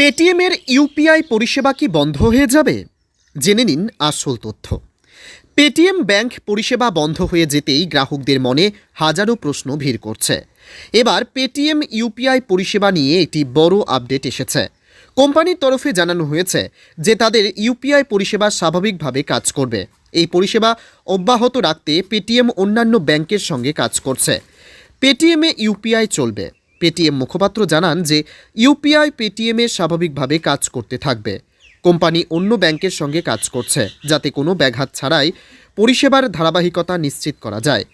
পেটিএমের UPI পরিষেবা কি বন্ধ হয়ে যাবে? জেনে নিন আসল তথ্য। পেটিএম ব্যাংক পরিষেবা বন্ধ হয়ে যেতেই গ্রাহকদের মনে হাজারো প্রশ্ন ভিড় করছে। এবার পেটিএম ইউপিআই পরিষেবা নিয়ে একটি বড় আপডেট এসেছে। কোম্পানির তরফে জানানো হয়েছে যে তাদের ইউপিআই পরিষেবা স্বাভাবিকভাবে কাজ করবে। এই পরিষেবা অব্যাহত রাখতে পেটিএম অন্যান্য ব্যাংকের সঙ্গে কাজ করছে। পেটিএমে ইউপিআই চলবে। পেটিএম মুখপাত্র জানান যে ইউপিআই পেটিএমে স্বাভাবিকভাবে কাজ করতে থাকবে। কোম্পানি অন্য ব্যাংকের সঙ্গে কাজ করছে, যাতে কোনো ব্যাঘাত ছাড়াই পরিষেবার ধারাবাহিকতা নিশ্চিত করা যায়।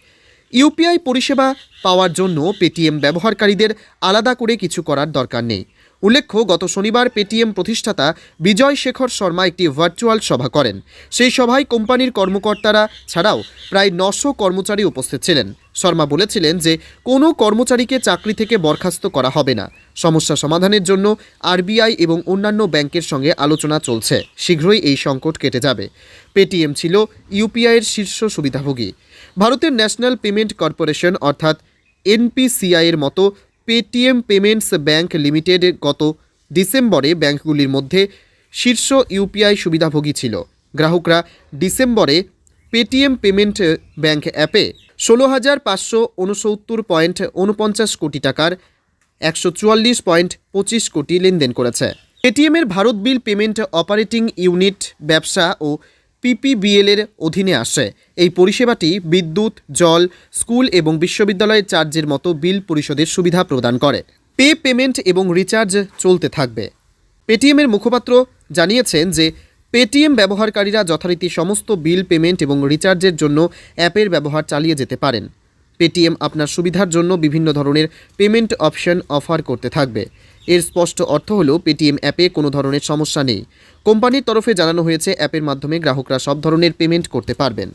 ইউপিআই পরিষেবা পাওয়ার জন্য পেটিএম ব্যবহারকারীদের আলাদা করে কিছু করার দরকার নেই। উল্লেখ্য, গত শনিবার পেটিএম প্রতিষ্ঠাতা বিজয় শেখর শর্মা একটি ভার্চুয়াল সভা করেন। সেই সভায় কোম্পানির কর্মকর্তারা ছাড়াও প্রায় নশো কর্মচারী উপস্থিত ছিলেন। শর্মা বলেছিলেন যে, কোনো কর্মচারীকে চাকরি থেকে বরখাস্ত করা হবে না। সমস্যা সমাধানের জন্য আরবিআই এবং অন্যান্য ব্যাংকের সঙ্গে আলোচনা চলছে। শীঘ্রই এই সংকট কেটে যাবে। পেটিএম ছিল ইউপিআইয়ের শীর্ষ সুবিধাভোগী। ভারতের ন্যাশনাল পেমেন্ট কর্পোরেশন অর্থাৎ এনপিসিআইয়ের মতো পেটিএম পেমেন্টস ব্যাংক লিমিটেড গত ডিসেম্বরে ব্যাংকগুলির মধ্যে শীর্ষ ইউপিআই সুবিধাভোগী ছিল। গ্রাহকরা ডিসেম্বরে পেটিএম পেমেন্ট ব্যাঙ্ক অ্যাপে ষোলো হাজার পাঁচশো উনসত্তর পয়েন্ট উনপঞ্চাশ কোটি টাকার একশো চুয়াল্লিশ পয়েন্ট পঁচিশ কোটি লেনদেন করেছে। পেটিএমের Bharat bill payment operating unit, ব্যবসা ও পিপিবিএল এর অধীনে আসে এই পরিষেবাটি বিদ্যুৎ, জল, স্কুল এবং বিশ্ববিদ্যালয়ের চার্জের মতো বিল পরিশোধের সুবিধা প্রদান করে। পে, পেমেন্ট এবং রিচার্জ চলতে থাকবে। পেটিএমের মুখপাত্র জানিয়েছেন যে পেটিএম ব্যবহারকারীরা যথারীতি সমস্ত বিল পেমেন্ট এবং রিচার্জের জন্য অ্যাপের ব্যবহার চালিয়ে যেতে পারেন। পেটিএম আপনার সুবিধার জন্য বিভিন্ন ধরনের পেমেন্ট অপশন অফার করতে থাকবে। এর স্পষ্ট অর্থ হলো, পেটিএম অ্যাপে কোনো ধরনের সমস্যা নেই। কোম্পানির তরফে জানানো হয়েছে, অ্যাপের মাধ্যমে গ্রাহকরা সব ধরনের পেমেন্ট করতে পারবেন।